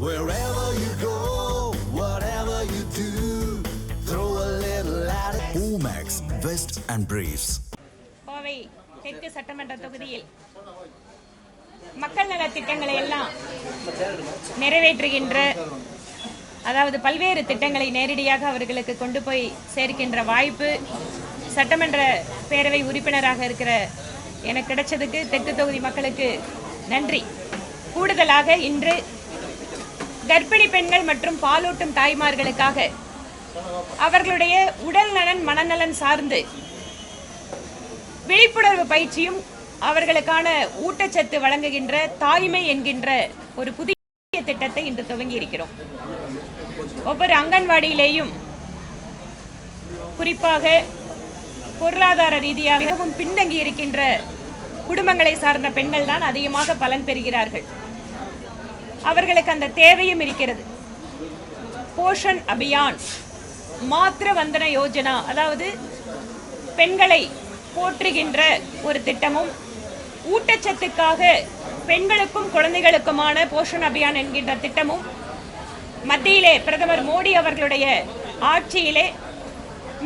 Wherever you go, whatever you do, throw a little at it. Omax, Vest and Briefs. Kovai தெற்கு சட்டமன்ற தொகுதியில் மக்கள் நலத் திட்டங்களை எல்லாம் நிறைவேற்றுகின்ற அதாவது பல்வேறு திட்டங்களை நேரடியாக அவர்களுக்கு கொண்டு போய் சேர்க்கின்ற வாய்ப்பு சட்டமன்ற பேரவை உறுப்பினராக இருக்கிற எனக்கு கிடைச்சதுக்கு தெற்கு தொகுதி மக்களுக்கு நன்றி கூடுதலாக இன்று கர்ப்பிணி பெண்கள் மற்றும் பாலூட்டும் தாய்மார்களுக்காக அவர்களுடைய உடல் நலன் மனநலன் சார்ந்து விழிப்புணர்வு பயிற்சியும் அவர்களுக்கான ஊட்டச்சத்து வழங்குகின்ற தாய்மை என்கின்ற ஒரு புதிய திட்டத்தை இன்று துவங்கி இருக்கிறோம். ஒவ்வொரு அங்கன்வாடியிலேயும் குறிப்பாக பொருளாதார ரீதியாக மிகவும் பின்தங்கி இருக்கின்ற குடும்பங்களை சார்ந்த பெண்கள் தான் அதிகமாக பலன் பெறுகிறார்கள். அவர்களுக்கு அந்த தேவையும் இருக்கிறது. போஷன் அபியான் மாத்திர வந்தன யோஜனா அதாவது பெண்களை போற்றுகின்ற ஒரு திட்டமும் ஊட்டச்சத்துக்காக பெண்களுக்கும் குழந்தைகளுக்குமான போஷன் அபியான் என்கின்ற திட்டமும் மத்தியிலே பிரதமர் மோடி அவர்களுடைய ஆட்சியிலே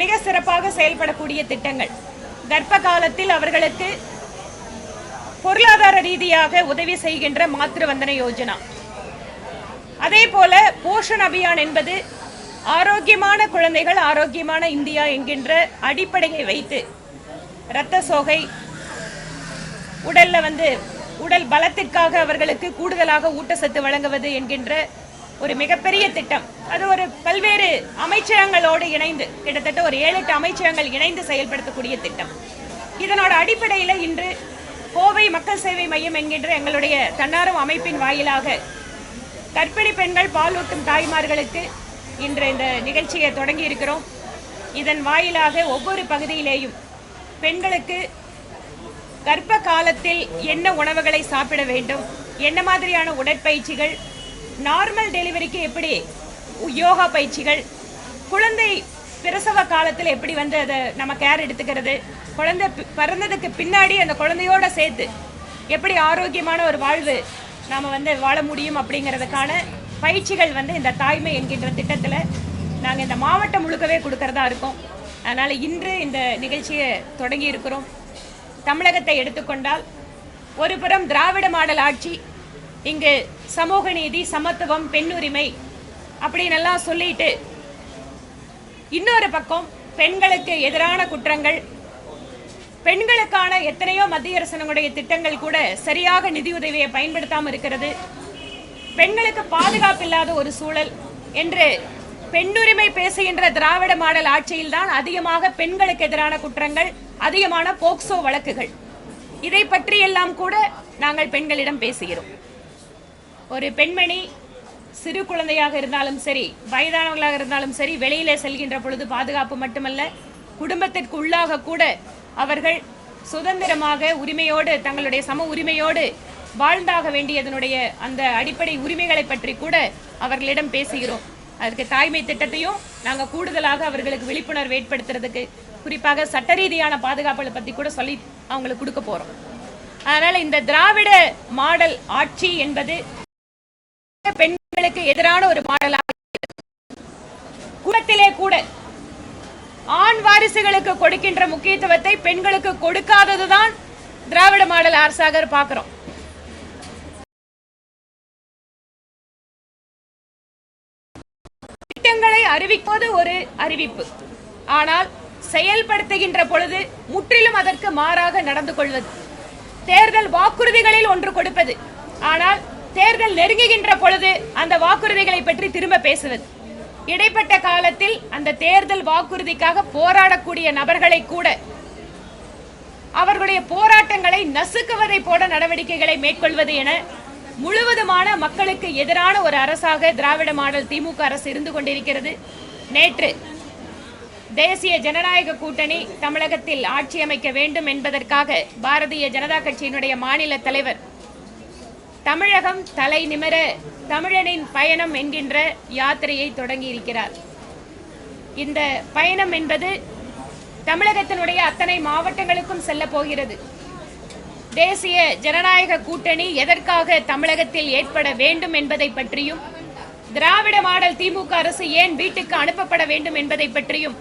மிக சிறப்பாக செயல்படக்கூடிய திட்டங்கள். கர்ப்ப காலத்தில் அவர்களுக்கு பொருளாதார ரீதியாக உதவி செய்கின்ற மாத்திரு வந்தன யோஜனா. அதே போல போஷன் அபியான் என்பது ஆரோக்கியமான குழந்தைகள் ஆரோக்கியமான இந்தியா என்கின்ற அடிப்படையை வைத்து இரத்த சோகை உடல்ல வந்து உடல் பலத்திற்காக அவர்களுக்கு கூடுதலாக ஊட்டச்சத்து வழங்குவது என்கின்ற ஒரு மிகப்பெரிய திட்டம். அது ஒரு பல்வேறு அமைச்சகங்களோடு இணைந்து கிட்டத்தட்ட ஒரு ஏழு எட்டு அமைச்சகங்கள் இணைந்து செயல்படுத்தக்கூடிய திட்டம். இதனோட அடிப்படையில் இன்று கோவை மக்கள் சேவை மையம் என்கின்ற எங்களுடைய தன்னார்வ அமைப்பின் வாயிலாக கற்பிணி பெண்கள் பாலூட்டும் தாய்மார்களுக்கு இன்று இந்த நிகழ்ச்சியை தொடங்கி இருக்கிறோம் இதன் வாயிலாக ஒவ்வொரு பகுதியிலேயும் பெண்களுக்கு கர்ப்ப காலத்தில் என்ன உணவுகளை சாப்பிட வேண்டும் என்ன மாதிரியான உடற்பயிற்சிகள் நார்மல் டெலிவரிக்கு எப்படி யோகா பயிற்சிகள் குழந்தை பிரசவ காலத்தில் எப்படி வந்து அதை நம்ம கேர் எடுத்துக்கிறது குழந்தை பிறந்ததுக்கு பின்னாடி அந்த குழந்தையோட சேர்த்து எப்படி ஆரோக்கியமான ஒரு வாழ்வு நாம் வந்து வாழ முடியும் அப்படிங்கிறதுக்கான பயிற்சிகள் வந்து இந்த தாய்மை என்கின்ற திட்டத்தில் நாங்கள் இந்த மாவட்டம் முழுக்கவே கொடுக்கறதா இருக்கோம். அதனால் இன்று இந்த நிகழ்ச்சியை தொடங்கி இருக்கிறோம். தமிழகத்தை எடுத்துக்கொண்டால் ஒரு புறம் திராவிட மாடல் ஆட்சி இங்கு சமூக நீதி சமத்துவம் பெண்ணுரிமை அப்படின்னு சொல்லிட்டு இன்னொரு பக்கம் பெண்களுக்கு எதிரான குற்றங்கள் பெண்களுக்கான எத்தனையோ மத்திய அரசனுடைய திட்டங்கள் கூட சரியாக நிதியுதவியை பயன்படுத்தாமல் இருக்கிறது. பெண்களுக்கு பாதுகாப்பு இல்லாத ஒரு சூழல். என்று பெண்ணுரிமை பேசுகின்ற திராவிட மாடல் ஆட்சியில்தான் அதிகமாக பெண்களுக்கு எதிரான குற்றங்கள் அதிகமான போக்சோ வழக்குகள். இதை பற்றி எல்லாம் கூட நாங்கள் பெண்களிடம் பேசுகிறோம். ஒரு பெண்மணி சிறு குழந்தையாக இருந்தாலும் சரி வயதானவர்களாக இருந்தாலும் சரி வெளியிலே செல்கின்ற பொழுது பாதுகாப்பு மட்டுமல்ல குடும்பத்திற்கு உள்ளாக கூட அவர்கள் சுதந்திரமாக உரிமையோடு தங்களுடைய சம உரிமையோடு வாழ்ந்தாக வேண்டியதனுடைய அந்த அடிப்படை உரிமைகளை பற்றி கூட அவர்களிடம் பேசுகிறோம் அதுக்கு தாய்மை திட்டத்தையும் நாங்கள் கூடுதலாக அவர்களுக்கு விழிப்புணர்வு ஏற்படுத்துறதுக்கு குறிப்பாக சட்ட ரீதியான பாதுகாப்புகளை பற்றி கூட சொல்லி அவங்களுக்கு கொடுக்க போகிறோம் அதனால் இந்த திராவிட மாடல் ஆட்சி என்பது பெண்களுக்கு எதிரான ஒரு மாடலாக இருக்கிறது. குலத்திலே கூட ஆண் வாரிசுகளுக்கு கொடுக்கின்ற முக்கியத்துவத்தை பெண்களுக்கு கொடுக்காததுதான் திராவிட மாடல் அரசாக பார்க்கிறோம். திட்டங்களை அறிவிப்பது ஒரு அறிவிப்பு. ஆனால் செயல்படுத்துகின்ற பொழுது முற்றிலும் அதற்கு மாறாக நடந்து கொள்வது. தேர்தல் வாக்குறுதிகளில் ஒன்று கொடுப்பது. ஆனால் தேர்தல் நெருங்குகின்ற பொழுது அந்த வாக்குறுதிகளை பற்றி திரும்ப பேசுவது. இடைப்பட்ட காலத்தில் அந்த தேர்தல் வாக்குறுதிக்காக போராடக்கூடிய நபர்களை கூட அவர்களுடைய போராட்டங்களை நசுக்குவதை போல நடவடிக்கைகளை மேற்கொள்வது என முழுவதுமான மக்களுக்கு எதிரான ஒரு அரசாக திராவிட மாடல் திமுக அரசு இருந்து கொண்டிருக்கிறது. நேற்று தேசிய ஜனநாயக கூட்டணி தமிழகத்தில் ஆட்சி அமைக்க வேண்டும் என்பதற்காக பாரதிய ஜனதா கட்சியினுடைய மாநில தலைவர் தமிழகம் தலை நிமிர தமிழனின் பயணம் என்கின்ற யாத்திரையை தொடங்கி இருக்கிறார் இந்த பயணம் என்பது தமிழகத்தினுடைய அத்தனை மாவட்டங்களுக்கும் செல்ல போகிறது. தேசிய ஜனநாயக கூட்டணி எதற்காக தமிழகத்தில் ஏற்பட வேண்டும் என்பதை பற்றியும் திராவிட மாடல் திமுக அரசு ஏன் வீட்டுக்கு அனுப்பப்பட வேண்டும் என்பதை பற்றியும்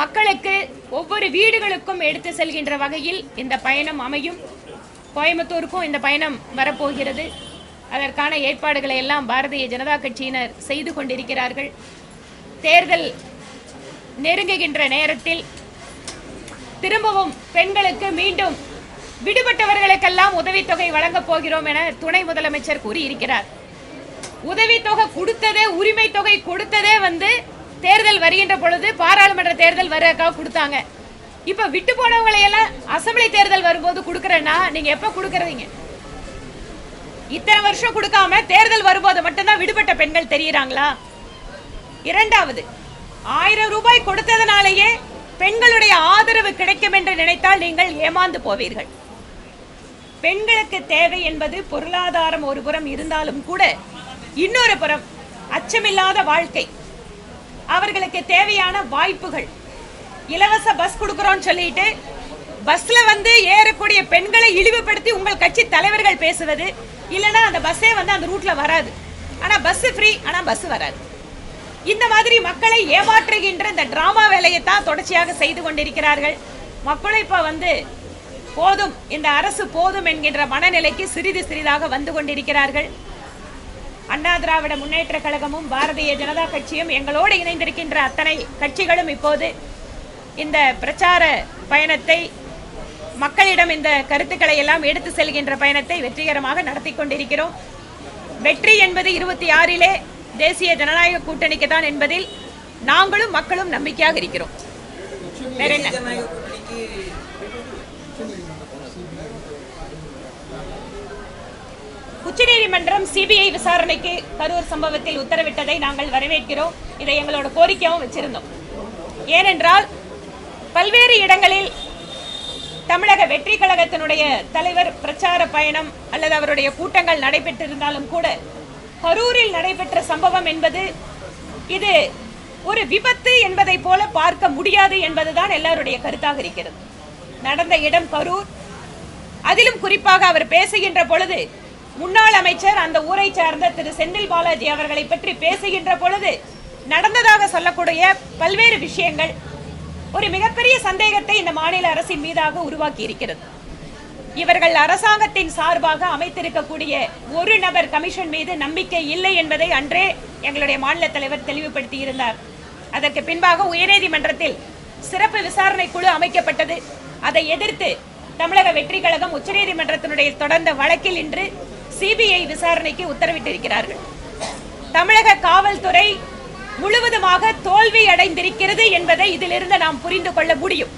மக்களுக்கு ஒவ்வொரு வீடுகளுக்கும் எடுத்து செல்கின்ற வகையில் இந்த பயணம் அமையும். கோயம்புத்தூருக்கும் இந்த பயணம் வரப்போகிறது. அதற்கான ஏற்பாடுகளை எல்லாம் பாரதிய ஜனதா கட்சியினர் செய்து கொண்டிருக்கிறார்கள். தேர்தல் நெருங்குகின்ற நேரத்தில் திரும்பவும் பெண்களுக்கு மீண்டும் விடுபட்டவர்களுக்கெல்லாம் உதவித்தொகை வழங்கப் போகிறோம் என துணை முதலமைச்சர் கூறியிருக்கிறார். உதவித்தொகை கொடுத்ததே உரிமை தொகை கொடுத்ததே வந்து தேர்தல் வருகின்ற பொழுது பாராளுமன்ற தேர்தல் வரக்காக கொடுத்தாங்க. இப்ப விட்டு போனவங்களை எல்லாம் அசம்பிளி தேர்தல் வரும்போது கொடுக்கறேன்னா நீங்க எப்ப கொடுக்கறீங்க? இத்தனை வருஷம் கொடுக்காம தேர்தல் வரும்போது மட்டும்தான் விடுபட்ட பெண்கள் தெரியறாங்களா? இரண்டாவது ஆயிரம் ரூபாய் கொடுத்ததனாலேயே பெண்களுடைய ஆதரவு கிடைக்கும் என்று நினைத்தால் நீங்கள் ஏமாந்து போவீர்கள். பெண்களுக்கு தேவை என்பது பொருளாதாரம் ஒரு புறம் இருந்தாலும் கூட இன்னொரு புறம் அச்சமில்லாத வாழ்க்கை. அவர்களுக்கு தேவையான வாய்ப்புகள். இலவச பஸ் கொடுக்கறோம்னு சொல்லிட்டு பஸ்ல வந்து ஏறக்கூடிய பெண்களை இழிவுபடுத்தி உங்கள் கட்சி தலைவர்கள் பேசுவது. இல்லைன்னா அந்த பஸ்ஸே வந்து அந்த ரூட்ல வராது. ஆனா பஸ் ஃப்ரீ ஆனா பஸ் வராது. இந்த மாதிரி மக்களை ஏமாற்றுகின்ற இந்த டிராமா வேலையை தான் தொடர்ச்சியாக செய்து கொண்டிருக்கிறார்கள். மக்களும் இப்ப வந்து போதும் இந்த அரசு போதும் என்கின்ற மனநிலைக்கு சிறிது சிறிதாக வந்து கொண்டிருக்கிறார்கள். அண்ணா திராவிட முன்னேற்ற கழகமும் பாரதிய ஜனதா கட்சியும் எங்களோடு இணைந்திருக்கின்ற அத்தனை கட்சிகளும் இப்போது இந்த பிரச்சார பயணத்தை மக்களிடம் இந்த கருத்துக்களை எல்லாம் எடுத்து செல்கின்ற பயணத்தை வெற்றிகரமாக நடத்தி கொண்டிருக்கிறோம். வெற்றி என்பது இருபத்தி ஆறிலே தேசிய ஜனநாயக கூட்டணிக்கு தான் என்பதில் நாங்களும் மக்களும் நம்பிக்கையாக இருக்கிறோம். வேற என்ன? உச்சநீதிமன்றம் சிபிஐ விசாரணைக்கு கரூர் சம்பவத்தில் உத்தரவிட்டதை நாங்கள் வரவேற்கிறோம். இதை எங்களோட கோரிக்கையாகவும் வச்சிருந்தோம். ஏனென்றால் பல்வேறு இடங்களில் தமிழக வெற்றி கழகத்தினுடைய தலைவர் பிரச்சார பயணம் அல்லது அவருடைய கூட்டங்கள் நடைபெற்றிருந்தாலும் கூட கரூரில் நடைபெற்ற சம்பவம் என்பது இது ஒரு விபத்து என்பதை போல பார்க்க முடியாது என்பதுதான் எல்லாருடைய கருத்தாக இருக்கிறது. நடந்த இடம் கரூர். அதிலும் குறிப்பாக அவர் பேசுகின்ற பொழுது முன்னாள் அமைச்சர் அந்த ஊரை சார்ந்த திரு செந்தில் பாலாஜி அவர்களை பற்றி பேசுகின்ற பொழுது நடந்ததாக சொல்லக்கூடிய பல்வேறு விஷயங்கள் ஒரு மிகப்பெரிய சந்தேகத்தை இந்த மாநில அரசின் மீதாக உருவாக்கி இருக்கிறது இவர்கள் அரசாங்கத்தின் சார்பாக அமைத்திருக்கக்கூடிய ஒரு நபர் கமிஷன் மீது நம்பிக்கை இல்லை என்பதை அன்றே எங்களுடைய மாநில தலைவர் தெளிவுபடுத்தி இருந்தார் அதற்கு பின்பாக உயர்நீதிமன்றத்தில் சிறப்பு விசாரணை குழு அமைக்கப்பட்டது. அதை எதிர்த்து தமிழக வெற்றி கழகம் உச்சநீதிமன்றத்தினுடைய தொடர்ந்த வழக்கில் இன்று சிபிஐ விசாரணைக்கு உத்தரவிட்டிருக்கிறார்கள். தமிழக காவல்துறை முழுவதுமாக தோல்வி அடைந்திருக்கிறது என்பதை இதிலிருந்து நாம் புரிந்து கொள்ள முடியும்.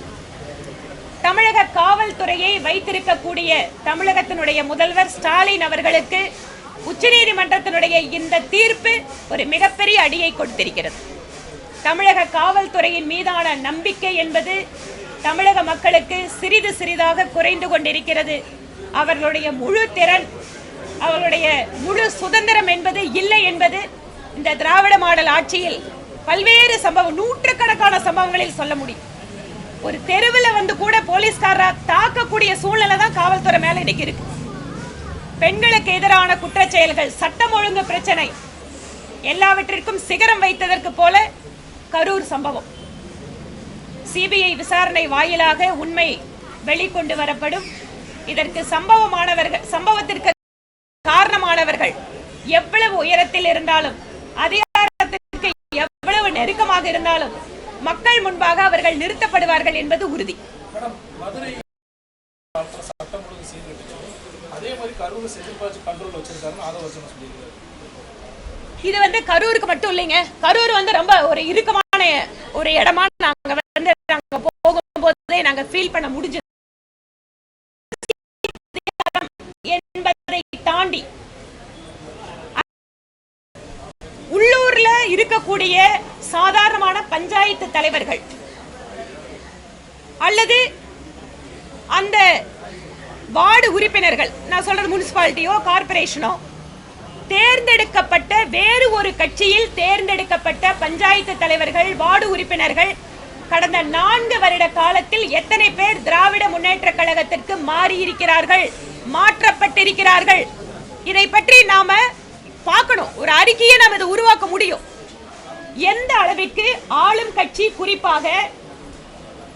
தமிழக காவல்துறையை வைத்திருக்கக்கூடிய தமிழகத்தினுடைய முதல்வர் ஸ்டாலின் அவர்களுக்கு உச்சநீதிமன்றத்தினுடைய இந்த தீர்ப்பு ஒரு மிகப்பெரிய அடியை கொடுத்திருக்கிறது. தமிழக காவல்துறையின் மீதான நம்பிக்கை என்பது தமிழக மக்களுக்கு சிறிது சிறிதாக குறைந்து கொண்டிருக்கிறது. அவர்களுடைய முழு திறன் அவர்களுடைய முழு சுதந்திரம் என்பது இல்லை என்பது இந்த திராவிட மாடல் ஆட்சியில் பல்வேறு சம்பவம் நூற்றுக்கணக்கான சம்பவங்களில் சொல்ல முடியும். ஒரு தெருவில் வந்து கூட போலீஸ்காரரா தாக்கக்கூடிய சூழ்நிலை தான் காவல்துறை மேல இன்னைக்கு இருக்கு. பெண்களுக்கு எதிரான குற்ற செயல்கள் சட்டம் ஒழுங்கு பிரச்சனை எல்லாவற்றிற்கும் சிகரம் வைத்ததற்கு போல கரூர் சம்பவம். சிபிஐ விசாரணை வாயிலாக உண்மை வெளிக்கொண்டு வரப்படும். இதற்கு சம்பவமானவர்கள் சம்பவத்திற்கு காரணமானவர்கள் எவ்வளவு உயரத்தில் இருந்தாலும் அதிகாரத்திற்கு எவ்வளவு நெருக்கமாக இருந்தாலும் மக்கள் முன்பாக அவர்கள் நிறுத்தப்படுவார்கள் என்பது உறுதி. இது வந்து கரூருக்கு மட்டும் இல்லைங்க. கரூர் வந்து ரொம்ப ஒரு இறுக்கமான ஒரு இடமா நாங்க வந்து நாங்க போகும்போதே நாங்க ஃபீல் பண்ண முடிஞ்சது. இருக்கக்கூடிய சாதாரணமான பஞ்சாயத்து தலைவர்கள். அல்லது அந்த வார்டு உறுப்பினர்கள் நான் சொல்றது முனிசிபாலிட்டியோ கார்ப்பரேஷனோ தேர்ந்தெடுக்கப்பட்ட வேறு ஒரு கட்சியில் தேர்ந்தெடுக்கப்பட்ட பஞ்சாயத்து தலைவர்கள் வார்டு உறுப்பினர்கள் கடந்த நான்கு வருட காலத்தில் எத்தனை பேர் திராவிட முன்னேற்ற கழகத்திற்கு மாறி இருக்கிறார்கள் மாற்றப்பட்டிருக்கிறார்கள் இதை பற்றி நாம பார்க்கணும். ஒரு அறிக்கையை நாம் இதை உருவாக்க முடியும். எந்த அளவிற்கு ஆளும் கட்சி குறிப்பாக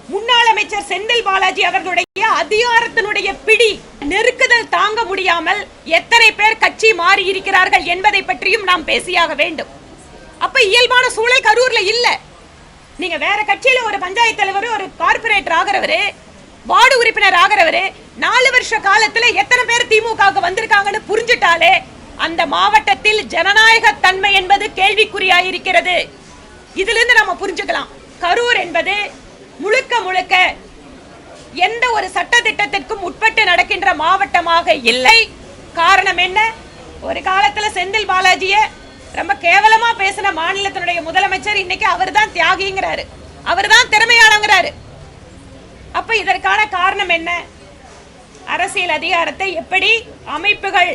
முன்னாள் அமைச்சர் செந்தில் பாலாஜி அவர்களுடைய அதிகாரத்தினுடைய பிடி நெருக்குதல் தாங்க முடியாமல் எத்தனை பேர் கட்சி மாறி இருக்கிறார்கள் என்பதை பற்றியும் நாம் பேசியாக வேண்டும். அப்ப இயல்பான சூழல் கரூர்ல இல்ல. நீங்க வேற கட்சியில ஒரு பஞ்சாயத்து தலைவர் ஒரு கார்பரேட்டர் ஆகிறவரு வார்டு உறுப்பினர் ஆகிறவரு நாலு வருஷ காலத்துல எத்தனை பேர் திமுகவுக்கு வந்திருக்காங்கன்னு புரிஞ்சுட்டாலே அந்த மாவட்டத்தில் ஜனநாயக தன்மை என்பது கேள்விக்குறியாயிருக்கிறது. இதிலிருந்து நம்ம புரிஞ்சுக்கலாம். கரூர் என்பது முழுக்க முழுக்க எந்த ஒரு சட்ட திட்டத்திற்கும் உட்பட்டு நடக்கின்ற மாவட்டமாக இல்லை. காரணம் என்ன? ஒரு காலத்துல செந்தில் பாலாஜிய ரொம்ப கேவலமா பேசின மாநிலத்தினுடைய முதலமைச்சர் இன்னைக்கு அவர்தான் தியாகிங்கிறாரு. அவர்தான் திறமையானங்கிறாரு அப்ப இதற்கான காரணம் என்ன? அரசியல் அதிகாரத்தை எப்படி அமைப்புகள்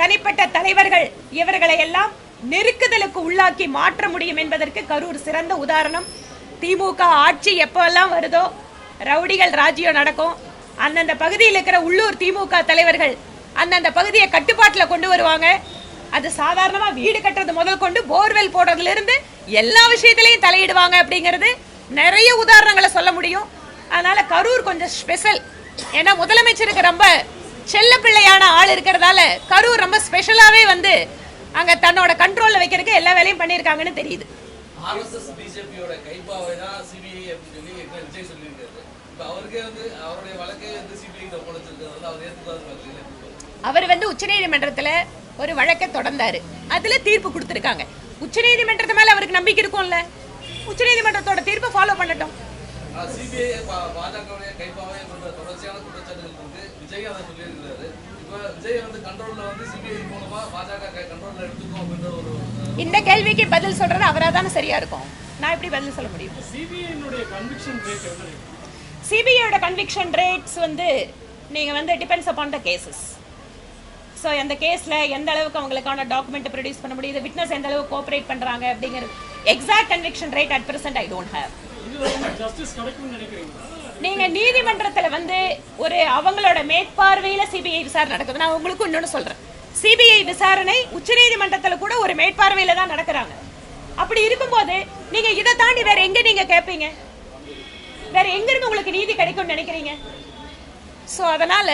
தனிப்பட்ட தலைவர்கள் இவர்களை எல்லாம் நெருக்குதலுக்கு உள்ளாக்கி மாற்ற முடியும் என்பதற்கு கரூர் சிறந்த உதாரணம். திமுக ஆட்சி எப்போல்லாம் வருதோ ரவுடிகள் ராஜ்யம் நடக்கும். அந்தந்த பகுதியில் இருக்கிற உள்ளூர் திமுக தலைவர்கள் அந்தந்த பகுதியை கட்டுப்பாட்டில் கொண்டு வருவாங்க. அது சாதாரணமாக வீடு கட்டுறது முதல் கொண்டு போர்வெல் போடுறதுலேருந்து எல்லா விஷயத்திலையும் தலையிடுவாங்க அப்படிங்கிறது நிறைய உதாரணங்களை சொல்ல முடியும். அதனால் கரூர் கொஞ்சம் ஸ்பெஷல் ஏன்னா முதலமைச்சருக்கு ரொம்ப செல்ல பிள்ளையான ஆள் இருக்கிறதால கரூர் ரொம்ப ஸ்பெஷலாவே வந்து அங்க தன்னோட கண்ட்ரோல்ல வைக்கிறதுக்கு எல்லா வேலையும் பண்ணியிருக்காங்கன்னு தெரியுது. அவர் வந்து உச்சநீதிமன்றத்துல ஒரு வழக்கை தொடர்ந்தாரு. அதுல தீர்ப்பு கொடுத்திருக்காங்க. உச்சநீதிமன்றத்து மேல அவருக்கு நம்பிக்கை இருக்கும்ல? உச்சநீதிமன்றத்தோட தீர்ப்பை ஃபாலோ பண்ணட்டும். விஜய் அதை சொல்லியிருக்கிறாரு. இப்போ விஜய் வந்து கண்ட்ரோலில் வந்து சிபிஐ மூலமா பாஜக கண்ட்ரோலில் எடுத்துக்கும் அப்படின்ற ஒரு அஹ், இந்த கேள்விக்கு பதில் சொல்றது அவரா தானே சரியா இருக்கும்? நான் எப்படி பதில் சொல்ல முடியும்? சிபிஐனுடைய கன்விக்ஷன் ரேட் எவ்வளவு இருக்கு? சிபிஐயோட கன்விக்ஷன் ரேட்ஸ் வந்து நீங்கள் வந்து depends upon the cases so அந்த கேஸில் எந்த அளவுக்கு அவங்களுக்கான டாக்குமெண்ட் ப்ரொடியூஸ் பண்ண முடியுது விட்னஸ் எந்த அளவுக்கு கோஆப்ரேட் பண்ணுறாங்க அப்படிங்கிறது exact conviction rate at present I don't have justice கிடைக்கும்னு நினைக்கிறீங்களா? நீங்க நீதிமன்றத்துல வந்து ஒரு அவங்களோட மேற்பார்வையில சிபிஐ விசாரணை நடக்குது. நான் உங்களுக்கு இன்னொன்னு சொல்றேன். சிபிஐ விசாரணை உச்சநீதிமன்றத்துல கூட ஒரு மேற்பார்வையில தான் நடக்கிறாங்க. அப்படி இருக்கும்போது நீங்க இதை தாண்டி வேற எங்க நீங்க கேட்பீங்க வேற எங்க இருந்து உங்களுக்கு நீதி கிடைக்கும்னு நினைக்கிறீங்க? சோ அதனால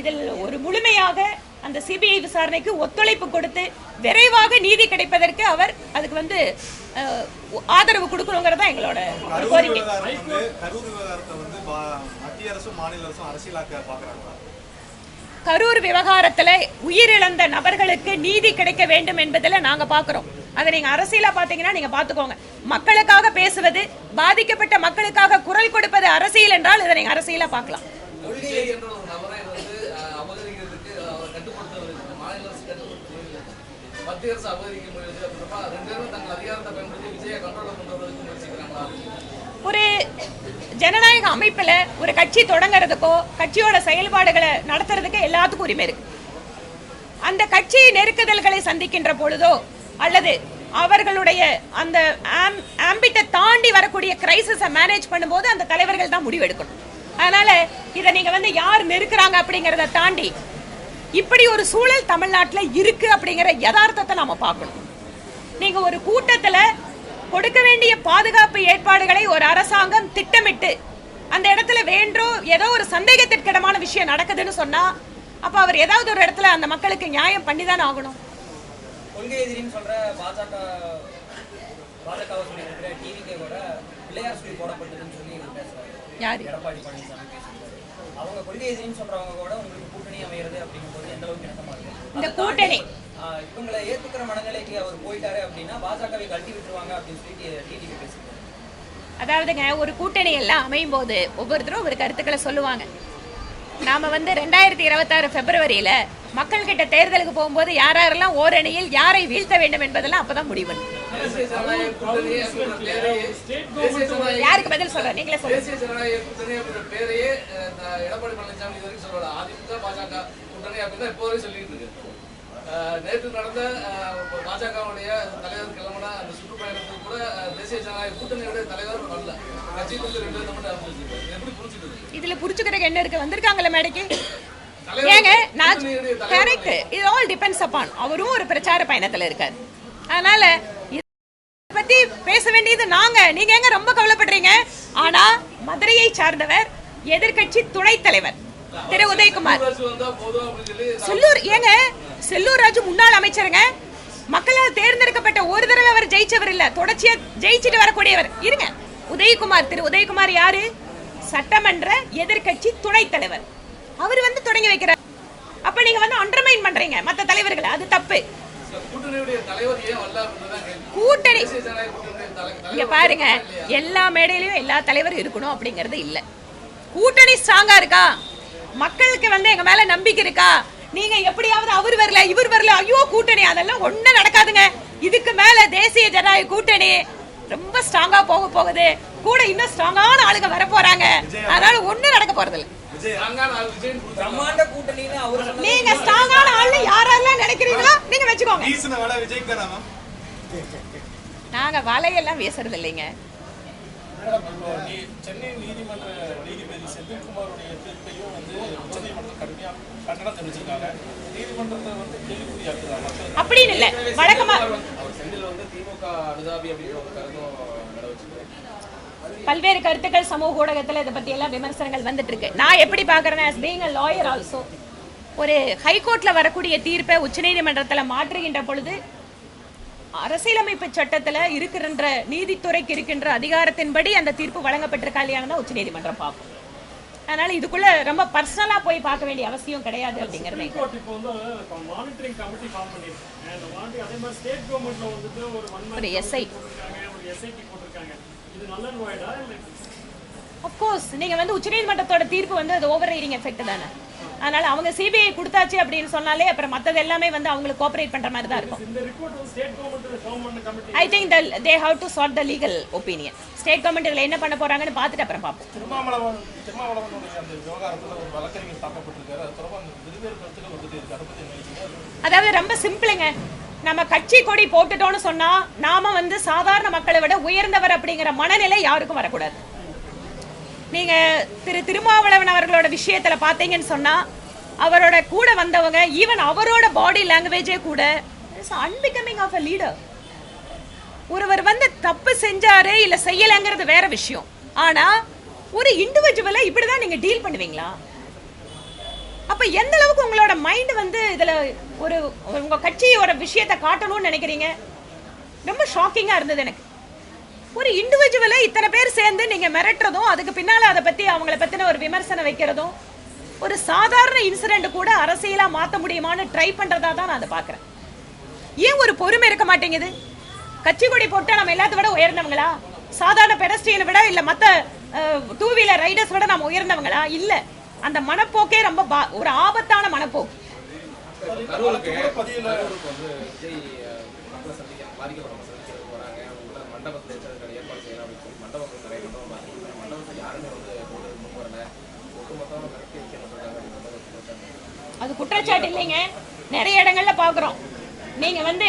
இதில் ஒரு முழுமையாக அந்த சிபிஐ விசாரணைக்கு ஒத்துழைப்பு கொடுத்து விரைவாக நீதி கிடைப்பதற்கு அவர் அதுக்கு வந்து ஆதரவு கொடுக்கணுங்கிறதா எங்களோட ஒரு கரூர் கோரிக்கை. கரூர் விவகாரத்துல உயிரிழந்த நபர்களுக்கு நீதி கிடைக்க வேண்டும் என்பதில் நாங்க பார்க்கிறோம். அதை நீங்க அரசியலா பாத்தீங்கன்னா நீங்க பாத்துக்கோங்க மக்களுக்காக பேசுவது பாதிக்கப்பட்ட மக்களுக்காக குரல் கொடுப்பது அரசியல் என்றால் இதை நீங்க அரசியலா பார்க்கலாம். மத்திய அரசு அவதரிக்க முயற்சி அப்படின்றப்ப ரெண்டு பேரும் தங்கள் அதிகாரத்தை பயன்படுத்தி விஜயை கண்ட்ரோல் பண்றதுக்கு முயற்சிக்கிறாங்களா? ஒரு ஜனநாயக அமைப்பில் ஒரு கட்சி தொடங்குறதுக்கோ கட்சியோட செயல்பாடுகளை நடத்துறதுக்கு எல்லாத்துக்கும் உரிமை இருக்கு. அந்த கட்சி நெருக்குதல்களை சந்திக்கின்ற பொழுதோ அல்லது அவர்களுடைய அந்த ஆம்பிட்டை தாண்டி வரக்கூடிய கிரைசிஸை மேனேஜ் பண்ணும்போது அந்த தலைவர்கள் தான் முடிவெடுக்கணும் அதனால இதை நீங்க வந்து யார் நெருக்கிறாங்க அப்படிங்கிறத தாண்டி இப்படி ஒரு சூழல் தமிழ்நாட்டுல இருக்கு அப்படிங்கிற யதார்த்தத்தை நாம பார்க்கணும். நீங்க ஒரு கூட்டத்துல கொடுக்க வேண்டிய பாதுகாப்பு ஏற்பாடுகளை ஒரு அரசாங்கம் திட்டமிட்டு அந்த இடத்துல வேண்டோ ஏதோ ஒரு சந்தேகத்திற்கிடமான விஷயம் நடக்குதுன்னு சொன்னா அப்ப அவர் ஏதாவது ஒரு இடத்துல அந்த மக்களுக்கு நியாயம் பண்ணிதான் ஆகணும். யாரு? அவங்க கொள்கை எதிரின்னு சொல்றவங்க கூட உங்களுக்கு கூட்டணி அமைகிறது அப்படிங்கும்போது எந்த அளவுக்கு இணக்கமா இருக்கு? இந்த கூட்டணி. இவங்களை ஏத்துக்கிற மனநிலைக்கு அவர் போயிட்டாரு அப்படின்னா பாஜகவை கழட்டி விட்டுருவாங்க அப்படின்னு சொல்லி டிடிவி பேசுறாரு அதாவதுங்க ஒரு கூட்டணி எல்லாம் அமையும் போது ஒவ்வொருத்தரும் ஒரு கருத்துக்களை சொல்லுவாங்க. நாம வந்து ரெண்டாயிரத்தி இருபத்தாறு பிப்ரவரியில மக்கள் கிட்ட தேர்தலுக்கு போகும்போது யார் யாரெல்லாம் ஓரணியில் யாரை வீழ்த்த வேண்டும் என்பதெல்லாம் அப்பதான் முடிவு. யாருக்கு பதில் சொல்ற? நீங்களே சொல்லுங்க. தேசிய ஜனநாயக கூட்டணி அப்படின்ற பேரையே எடப்பாடி பழனிசாமி இது வரைக்கும் சொல்லல. அதிமுக பாஜக கூட்டணி அப்படின்னு இப்போ வரைக்கும் சொல்லிட்டு இருக்கு. நேற்று நடந்த பாஜகவுடைய தலைவர் கிளம்பின அந்த சுற்றுப்பயணத்துக்கு கூட தேசிய ஜனநாயக கூட்டணியுடைய தலைவர் வரல. கட்சி வந்து ரெண்டு மட்டும் அமைச்சிருக்காரு எப்படி புரிஞ்சுக்கிறது? இதுல புரிச்சுக்கிறதுக்கு என்ன இருக்கு? வந்திருக்காங்கல்ல மேடைக்கு? ஏங்க நான் கரெக்ட் இது ஆல் டிபெண்ட்ஸ் அப்பான் அவரும் ஒரு பிரச்சார பயணத்துல இருக்காரு. அதனால பத்தி பேச வேண்டியது நாங்க. நீங்க எங்க ரொம்ப கவலைப்படுறீங்க? ஆனா மதுரையை சார்ந்தவர் எதிர்கட்சி துணைத் தலைவர். திரு. உதயகுமார். செல்லூர் ஏங்க செல்லூர் ராஜு முன்னாள் அமைச்சருங்க. மக்களால் தேர்ந்தெடுக்கப்பட்ட ஒரு தடவை அவர் ஜெயிச்சவர் இல்ல. தொடர்ச்சியா ஜெயிச்சிட்டு வரக்கூடியவர். இருங்க. உதயகுமார் திரு. உதயகுமார் யாரு? சட்டமன்ற எதிர்க்கட்சி துணைத் தலைவர். அவர் வந்து தொடங்கி வைக்கிறார். அப்ப நீங்க வந்து அண்டர்மைன் பண்றீங்க மத்த தலைவர்களை. அது தப்பு. கூட்டணியுடைய தலைவர் ஏன் வரல கூட்டணி. இங்க பாருங்க எல்லா மேடையிலயும் எல்லா தலைவரும் இருக்கணும் அப்படிங்கறது இல்ல. கூட்டணி ஸ்ட்ராங்கா இருக்கா? மக்களுக்கு வந்து எங்க மேல நம்பிக்கை இருக்கா? நீங்க எப்படியாவது அவர் வரல இவர் வரல ஐயோ கூட்டணி அதெல்லாம் ஒண்ணும் நடக்காதுங்க. இதுக்கு மேல தேசிய ஜனநாயக கூட்டணி ரொம்ப ஸ்ட்ராங்கா போக போகுது. கூட இன்னும் ஸ்ட்ராங்கான ஆளுங்க வர போறாங்க. அதனால ஒண்ணும் நடக்க போறது இல்ல. நீங்க ஸ்ட்ராங்கான ஆளு யாரெல்லாம் நினைக்கிறீங்களோ நீங்க வச்சுக்கோங்க. வீசின வேலை விஜய்க்கு தானே மேம் நாங்க வலையெல்லாம் வீசுறது இல்லைங்க மேடம் இப்போ நீ சென்னை நீதிமன்ற நீதிபதி செந்தில்குமாருடைய தீர்ப்பையும் வந்து உச்சநீதிமன்றத்தில் கடுமையாக கண்டனம் தெரிவிச்சிருக்காங்க. நீதிமன்றத்தை வந்து கேள்விக்குறியாக்குறாங்க. மக்கள் அப்படின்னு இல்ல. வழக்கமா அவர் செந்தில் வந்து திமுக அனுதாபி அப்படின்ற ஒரு கருத்தும் நட வச்சிருக்காரு. பல்வேறு கருத்துக்கள் சமூக ஊடகத்துல இதை பத்தி எல்லாம் விமர்சனங்கள் வந்துட்டு இருக்கு நான் எப்படி being a lawyer ஆல்சோ ஒரு ஹைகோர்ட்ல வரக்கூடிய தீர்ப்பை உச்சநீதிமன்றத்துல மாற்றுகின்ற பொழுது அரசியலமைப்பு சட்டத்துல இருக்கின்ற நீதித்துறைக்கு இருக்கின்ற அதிகாரத்தின்படி அந்த தீர்ப்பு வழங்கப்பட்டிருக்கா இல்லையான்னு தான் உச்சநீதிமன்றம் பார்க்கும். அதனால இதுக்குள்ள ரொம்ப பர்சனலா போய் பார்க்க வேண்டிய அவசியம் கிடையாது அப்படிங்கறது. ஒரு எஸ்ஐ அப்கோர்ஸ் நீங்க வந்து உச்சநீதிமன்றத்தோட தீர்ப்பு வந்து அது ஓவர் ரைடிங் எஃபெக்ட் தானே? அதனால அவங்க சிபிஐ கொடுத்தாச்சு அப்படின்னு சொன்னாலே அப்புறம் மத்தது எல்லாமே வந்து அவங்களுக்கு கோஆபரேட் பண்ற மாதிரி தான் இருக்கும் I think they have to sought the legal opinion state government இதில் என்ன பண்ண போறாங்கன்னு பார்த்துட்டு அப்புறம் பார்ப்போம். திருமாவளவன் திருமாவளவனுடைய அந்த விவகாரத்தில் ஒரு வழக்கறிஞர் தாக்கப்பட்டிருக்காரு அது தொடர்பாக அந்த இருவேறு கருத்துக்கள் வந்துட்டு இருக்கு. அதை பற்றி என்ன நினைக்கிறீங்க? அதாவது ரொம்ப சிம்பிளுங்க. நம்ம கட்சி கொடி போட்டுட்டோம்னு சொன்னா நாம வந்து சாதாரண மக்களை விட உயர்ந்தவர் அப்படிங்கிற மனநிலை யாருக்கும் வரக்கூடாது. நீங்க திரு திருமாவளவன் அவர்களோட விஷயத்துல பாத்தீங்கன்னு சொன்னா அவரோட கூட வந்தவங்க ஈவன் அவரோட பாடி லாங்குவேஜே கூட அன்பிகமிங் ஆஃப் அ லீடர் ஒருவர் வந்து தப்பு செஞ்சாரு இல்லை செய்யலைங்கிறது வேற விஷயம். ஆனால் ஒரு இண்டிவிஜுவலை இப்படிதான் நீங்கள் டீல் பண்ணுவீங்களா? அப்போ எந்த அளவுக்கு உங்களோட மைண்ட் வந்து இதில் ஒரு உங்கள் கட்சியோட விஷயத்தை காட்டணும்னு நினைக்கிறீங்க? ரொம்ப ஷாக்கிங்காக இருந்தது எனக்கு. ஒரு இண்டிவிஜுவலை இத்தனை பேர் சேர்ந்து நீங்கள் மிரட்டுறதும் அதுக்கு பின்னால் அதை பற்றி அவங்கள பற்றின ஒரு விமர்சனம் வைக்கிறதும் ஒரு சாதாரண இன்சிடென்ட் கூட அரசியலா மாத்த முடியுமான்னு ட்ரை பண்றதா தான் நான் அதை பாக்குறேன் ஏன் ஒரு பொறுமை இருக்க மாட்டேங்குது? கட்சி கொடி போட்டு நம்ம எல்லாத்த விட உயர்ந்தவங்களா? சாதாரண பெடஸ்ட்ரியனை விட இல்ல மத்த டூ வீலர் ரைடர்ஸ் விட நம்ம உயர்ந்தவங்களா? இல்ல. அந்த மனப்போக்கே ரொம்ப ஒரு ஆபத்தான மனப்போக்கு. மண்டபத்தில் ஏற்பாடு செய்யலாம் அப்படின்னு சொல்லி மண்டபங்கள் நிறைய மண்டபம் பார்த்துருக்காங்க. மண்டபத்தில் யாருமே வந்து போட்டு முன் வரல அது குற்றச்சாட்டு இல்லைங்க. நிறைய இடங்கள்ல பாக்குறோம் நீங்க வந்து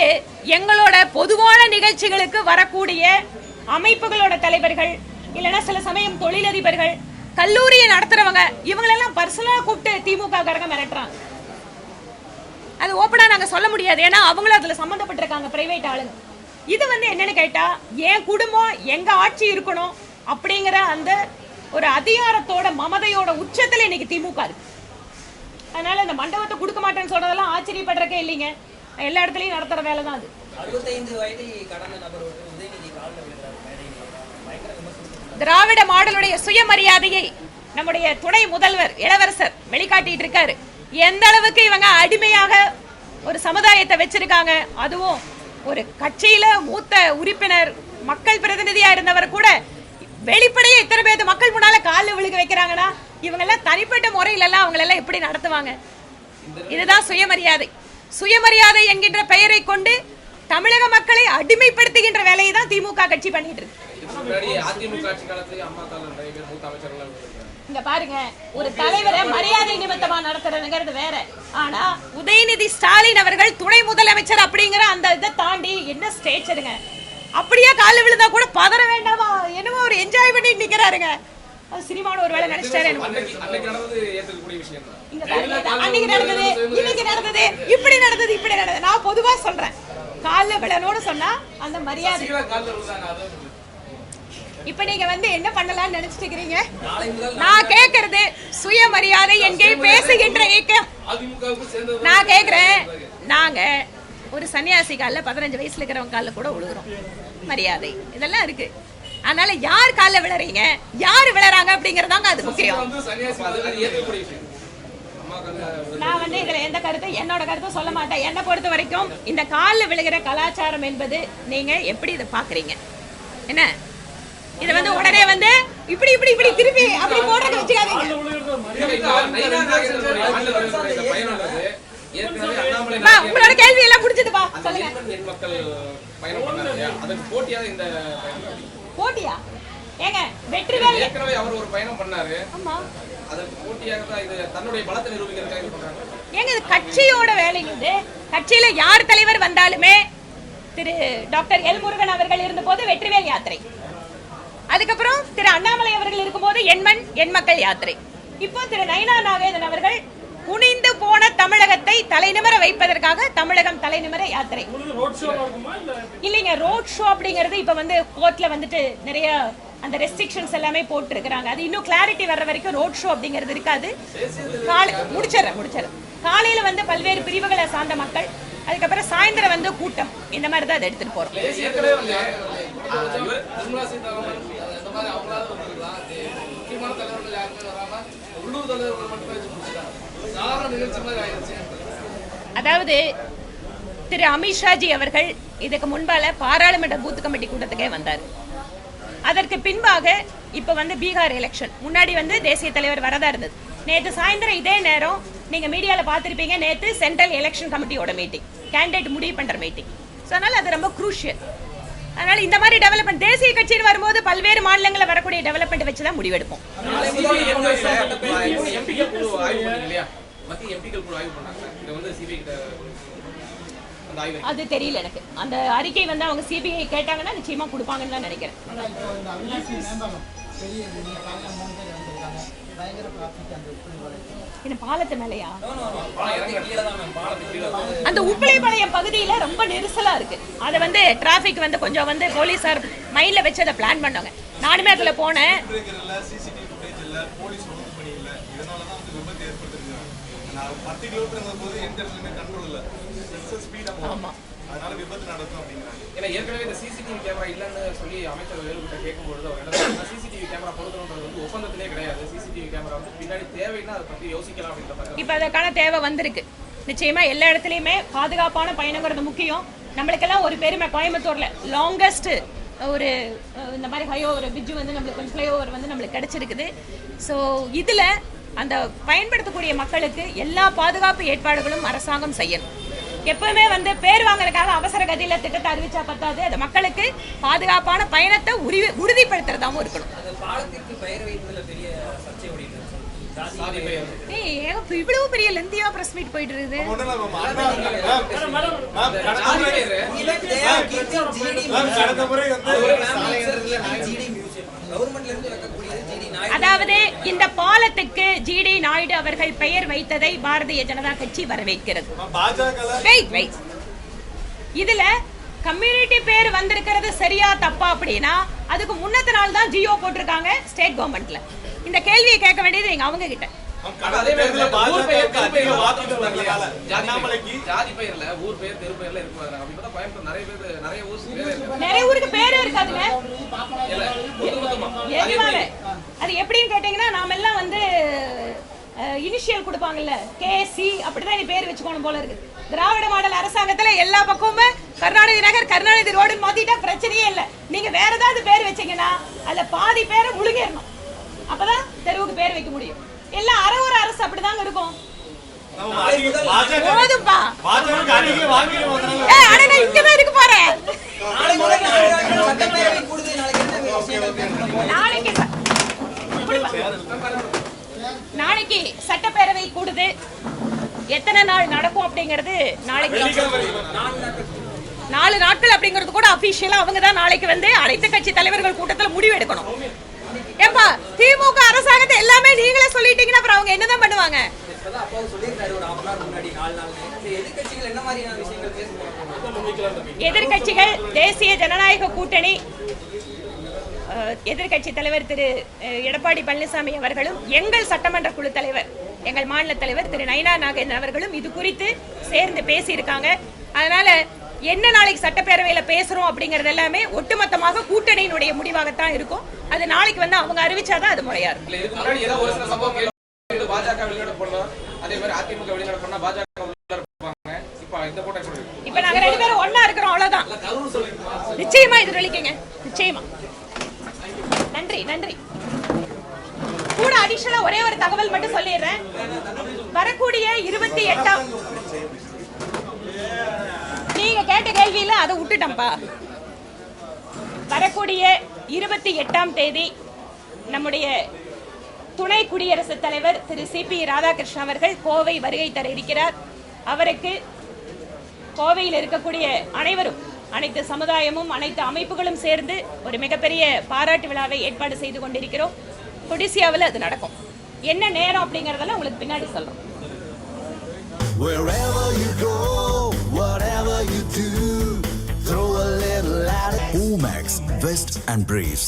எங்களோட பொதுவான நிகழ்ச்சிகளுக்கு வரக்கூடிய அமைப்புகளோட தலைவர்கள் இல்லைன்னா சில சமயம் தொழிலதிபர்கள் கல்லூரியை நடத்துறவங்க இவங்களெல்லாம் பர்சனலா கூப்பிட்டு திமுக காரங்க மிரட்டுறாங்க. அது ஓப்பனா நாங்க சொல்ல முடியாது. ஏன்னா அவங்களும் அதுல சம்மந்தப்பட்டிருக்காங்க பிரைவேட் ஆளுங்க. இது வந்து என்னன்னு கேட்டா என் குடும்பம் எங்க ஆட்சி இருக்கணும் அப்படிங்கிற அந்த ஒரு அதிகாரத்தோட மமதையோட உச்சத்துல இன்னைக்கு திமுக இருக்கு அதனால இந்த மண்டபத்தை கொடுக்க மாட்டேன்னு சொல்றதெல்லாம் ஆச்சரியப்படுறக்கே இல்லைங்க. எல்லா இடத்துலயும் நடத்துற வேலை தான் அது திராவிட மாடலுடைய சுயமரியாதையை நம்முடைய துணை முதல்வர் இளவரசர் வெளிக்காட்டிட்டு இருக்காரு எந்த அளவுக்கு இவங்க அடிமையாக ஒரு சமுதாயத்தை வச்சிருக்காங்க அதுவும் ஒரு கட்சியில மூத்த உறுப்பினர் மக்கள் பிரதிநிதியா இருந்தவர் கூட வெளிப்படையே இத்தனை பேர் மக்கள் முன்னால காலில் விழுக வைக்கிறாங்கன்னா இவங்க எல்லாம் தனிப்பட்ட முறையில எல்லாம் அவங்க எல்லாம் எப்படி நடத்துவாங்க? இதுதான் சுயமரியாதை. சுயமரியாதை என்கின்ற பெயரை கொண்டு தமிழக மக்களை அடிமைப்படுத்துகின்ற வேலையை தான் திமுக கட்சி பண்ணிட்டு இருக்கு. இங்க பாருங்க ஒரு தலைவரை மரியாதை நிமித்தமா நடத்துறதுங்கிறது வேற. ஆனா உதயநிதி ஸ்டாலின் அவர்கள் துணை முதலமைச்சர் அப்படிங்கிற அந்த இதை தாண்டி என்ன ஸ்டேச்சருங்க அப்படியே கால விழுந்தா கூட பதற வேண்டாமா என்னமோ ஒரு வேலை நினைச்சிட்டாரு அன்னைக்கு நடந்தது இன்னைக்கு நடந்தது இப்படி நடந்தது இப்படி நடந்தது. நான் பொதுவா சொல்றேன். கால்ல விழணும்னு சொன்னா அந்த மரியாதை. இப்ப நீங்க வந்து என்ன பண்ணலாம்னு நினைச்சிட்டு இருக்கிறீங்க நான் கேக்குறது சுயமரியாதை எங்கே பேசுகின்ற இயக்கம். நான் கேக்குறேன். நாங்க ஒரு சன்னியாசி கால்ல பதினஞ்சு வயசுல இருக்கிறவங்க கால்ல கூட விழுகிறோம் மரியாதை. இதெல்லாம் இருக்கு. அதனால யார் கால்ல விழறீங்க? யார் விழறாங்க அப்படிங்கறதாங்க அது முக்கியம். நான் வந்து இதுல எந்த கருத்தும் என்னோட கருத்தும் சொல்ல மாட்டேன். என்னை பொறுத்த வரைக்கும் இந்த காலில் விழுகிற கலாச்சாரம் என்பது நீங்க எப்படி இதை பாக்குறீங்க? என்ன? இத வந்து உடனே வந்து இப்படி இப்படி இப்படி திருப்பி அப்படி போடுறது வச்சுக்காதீங்க. ஏற்கனவே அண்ணாமலை அம்மா, உங்களோட கேள்வி எல்லாம் முடிஞ்சதுப்பா அந்த சொல்லுங்க. போட்டியா? ஏங்க வெற்றிவேல் ஏற்கனவே அவர் ஒரு பயணம் பண்ணாரு. ஆமா. அதற்கு போட்டியாக தான் இது தன்னுடைய பலத்தை நிரூபிக்கிறதுக்காக இது பண்றாங்க. ஏங்க இது கட்சியோட வேலைங்க இது. கட்சியில யார் தலைவர் வந்தாலுமே திரு டாக்டர் எல் முருகன் அவர்கள் இருந்தபோது வெற்றிவேல் யாத்திரை. அதுக்கப்புறம் திரு அண்ணாமலை அவர்கள் இருக்கும்போது எண்மண் எண் மக்கள் யாத்திரை. இப்போ திரு நயினா நாகேந்திரன் அவர்கள் குனிந்து போன தமிழகத்தை தலைநிமிர வைப்பதற்காக தமிழகம் தலைநிமிர யாத்திரை. இல்லைங்க ரோட் ஷோ அப்படிங்கிறது இப்ப வந்து கோர்ட்ல வந்துட்டு நிறைய அந்த ரெஸ்ட்ரிக்ஷன்ஸ் எல்லாமே போட்டு இருக்கிறாங்க அது இன்னும் கிளாரிட்டி வர்ற வரைக்கும் ரோட் ஷோ அப்படிங்கிறது இருக்காது. காலை முடிச்சிடறேன் முடிச்சிடறேன். காலையில வந்து பல்வேறு பிரிவுகளை சார்ந்த மக்கள் அதுக்கப்புறம் சாயந்தரம் வந்து கூட்டம். இந்த மாதிரி தான் அதை எடுத்துட்டு போறோம். முக்கியமான தலைவர்கள் யாருமே வராம உள்ளூர் தலைவர்கள் மட்டுமே அதாவது திரு அமித்ஷாஜி அவர்கள் இதுக்கு முன்பால பாராளுமன்ற பூத் கமிட்டி கூட்டத்துக்கே வந்தார் அதற்கு பின்பாக இப்ப வந்து பீகார் எலெக்ஷன் முன்னாடி வந்து தேசிய தலைவர் வரதா இருந்தது நேத்து சாயந்தரம் இதே நேரம் நீங்க மீடியால பார்த்திருப்பீங்க நேத்து சென்ட்ரல் எலெக்ஷன் கமிட்டியோட மீட்டிங் கேண்டிடேட் முடிவு பண்ற மீட்டிங் ஸோ அதனால அது ரொம்ப குரூஷியல் அதனால இந்த மாதிரி டெவலப்மெண்ட் தேசிய கட்சின்னு வரும்போது பல்வேறு மாநிலங்களில் வரக்கூடிய டெவலப்மெண்ட் வச்சு தான் முடிவெடுப்போம் மத்திய எம்பிக்கள் குழு ஆய்வு பண்ணாங்க இதை வந்து சிபிஐ கிட்ட அந்த ஆய்வு அது தெரியல எனக்கு. அந்த அறிக்கை வந்து அவங்க சிபிஐ கேட்டாங்கன்னா நிச்சயமா கொடுப்பாங்கன்னு தான் நினைக்கிறேன். இந்த பாலத்து மேலையா? அந்த உப்பிளைப்பாளையம் பகுதியில ரொம்ப நெரிசலா இருக்கு. அதை வந்து டிராபிக் வந்து கொஞ்சம் வந்து போலீஸார் மைண்ட்ல வச்சு அதை பிளான் பண்ணாங்க. நானுமே அதுல போனேன் பிரேக்கர் இல்ல சிசிடிவி ஃபுட்டேஜ் இல்ல போலீஸ் ஒழுங்கு பணி இல்ல இதனால தான் வந்து விபத்து ஏற்படுத்திருக்காங்க நான் பத்து கிலோமீட்டர் போது எந்த இடத்துலயுமே கண்ட்ரோல் இல்ல ஸ்பீடா ஆமா. போகும் அதனால விபத்து நடக்கும் அப்படிங்கிறாங்க. ஏன்னா ஏற்கனவே இந்த சிசிடிவி கேமரா இல்லைன்னு சொல்லி அமைச்சர் வேலுக்கிட்ட கேட்கும்பொழுது அவர் என்ன சிசிடிவி கேமரா பொருத்தணுன்றது வந்து ஒப்பந்தத்திலே கிடையாது. சிசிடிவி கேமரா வந்து பின்னாடி தேவைன்னா அதை பத்தி யோசிக்கலாம் அப்படின்ற இப்ப அதற்கான தேவை வந்திருக்கு. நிச்சயமா எல்லா இடத்துலயுமே பாதுகாப்பான பயணங்கிறது முக்கியம். நம்மளுக்கெல்லாம் ஒரு பெருமை. கோயம்புத்தூர்ல லாங்கஸ்ட் ஒரு இந்த மாதிரி ஹையோ ஒரு பிரிட்ஜ் வந்து நம்மளுக்கு ஃப்ளைஓவர் வந்து நம்மளுக்கு கிடைச்சிருக்குது. ஸோ இதுல அந்த பயன்படுத்தக்கூடிய மக்களுக்கு எல்லா பாதுகாப்பு ஏற்பாடுகளும் அரசாங்கம் செய்யணும். எப்பவுமே வந்து பேர் வாங்குறதுக்காக அவசர கதியில திட்டத்தை அறிவிச்சா பத்தாது. அது மக்களுக்கு பாதுகாப்பான பயணத்தை உறுதி உறுதிப்படுத்துறதாவும் இருக்கணும். இவ்வளவு பெரிய லெந்தியா பிரஸ் மீட் போயிட்டு இருக்குது. அதாவது இந்த பாலத்துக்கு ஜிடி நாயுடு அவர்கள் பெயர் வைத்ததை பாரதிய ஜனதா கட்சி வரவேற்கிறது. பாஜக வெயிட் வெயிட் இதுல கம்யூனிட்டி பேர் வந்திருக்கிறது சரியா தப்பா அப்படின்னா அதுக்கு முன்னத்த நாள் தான் ஜியோ போட்டிருக்காங்க ஸ்டேட் கவர்மெண்ட்ல. இந்த கேள்வியை கேட்க வேண்டியது நீங்க அவங்க கிட்ட. நிறைய பேர். நிறைய ஊர் பேர் இருக்கு நிறைய ஊருக்கு பேரே இருக்காதுங்க. அது எப்படின்னு கேட்டீங்கன்னா நாம எல்லாம் வந்து இனிஷியல் கொடுப்பாங்கல்ல கேசி அப்படிதான் நீ பேர் வச்சுக்கணும் போல இருக்கு. திராவிட மாடல் அரசாங்கத்துல எல்லா பக்கமுமே கருணாநிதி நகர் கருணாநிதி ரோடுன்னு மாத்திட்டா பிரச்சனையே இல்லை. நீங்க வேற ஏதாவது பேர் வச்சீங்கன்னா அதுல பாதி பேரை முழுகிடணும் அப்பதான் தெருவுக்கு பேர் வைக்க முடியும். எல்லாம் அரை ஒரு அரசு அப்படிதாங்க இருக்கும். போதும்பா. பாஜக அதிக வாங்கிட்டு வந்தாங்க ஏ அட நான் இங்கதான் இருக்கு பாரு நாளைக்கு நாளைக்கு சட்டப்பேரவை கூடுது. எத்தனை நாள் நடக்கும் அப்படிங்கிறது நாளைக்கு நாலு நாட்கள் அப்படிங்கிறது கூட அபிஷியலா அவங்க தான் நாளைக்கு வந்து அனைத்து கட்சி தலைவர்கள் கூட்டத்துல முடிவு எடுக்கணும். ஏப்பா திமுக அரசாங்கத்தை எல்லாமே நீங்களே சொல்லிட்டீங்கன்னா அப்புறம் அவங்க என்னதான் பண்ணுவாங்க? எதிர்க்கட்சிகள் தேசிய ஜனநாயக கூட்டணி அஹ், எதிர்க்கட்சி தலைவர் திரு எடப்பாடி பழனிசாமி அவர்களும் எங்கள் சட்டமன்ற குழு தலைவர் எங்கள் மாநில தலைவர் திரு நயினா நாகேந்திரன் அவர்களும் இது குறித்து சேர்ந்து பேசியிருக்காங்க. அதனால என்ன நாளைக்கு சட்டப்பேரவையில பேசுறோம் அப்படிங்கறது எல்லாமே ஒட்டுமொத்தமாக கூட்டணியினுடைய முடிவாகத்தான் இருக்கும். அது நாளைக்கு வந்து அவங்க அறிவிச்சாதான் அது முறையா இருக்கும். இப்ப நாங்க ரெண்டு பேரும் ஒண்ணா இருக்கிறோம் அவ்வளவுதான். நிச்சயமா எதிரொலிக்கங்க நிச்சயமா. நன்றி நன்றி. கூட அடிஷனலா ஒரே ஒரு தகவல் மட்டும் சொல்லிடுறேன். வரக்கூடிய இருபத்தி எட்டாம் நீங்க கேட்ட கேள்வியில அதை விட்டுட்டோம்ப்பா வரக்கூடிய இருபத்தி எட்டாம் தேதி நம்முடைய துணை குடியரசுத் தலைவர் திரு சி பி ராதாகிருஷ்ணன் அவர்கள் கோவை வருகை தர இருக்கிறார். அவருக்கு கோவையில் இருக்கக்கூடிய அனைவரும் அனைத்து சமுதாயமும் அனைத்து அமைப்புகளும் சேர்ந்து ஒரு மிகப்பெரிய பாராட்டு விழாவை ஏற்பாடு செய்து கொண்டிருக்கிறோம் கொடிசியாவில் அது நடக்கும் என்ன நேரம் அப்படிங்கறதெல்லாம் உங்களுக்கு பின்னாடி சொல்றோம் Wherever you go, whatever you do, throw a little at it. Omax, Vest and Briefs.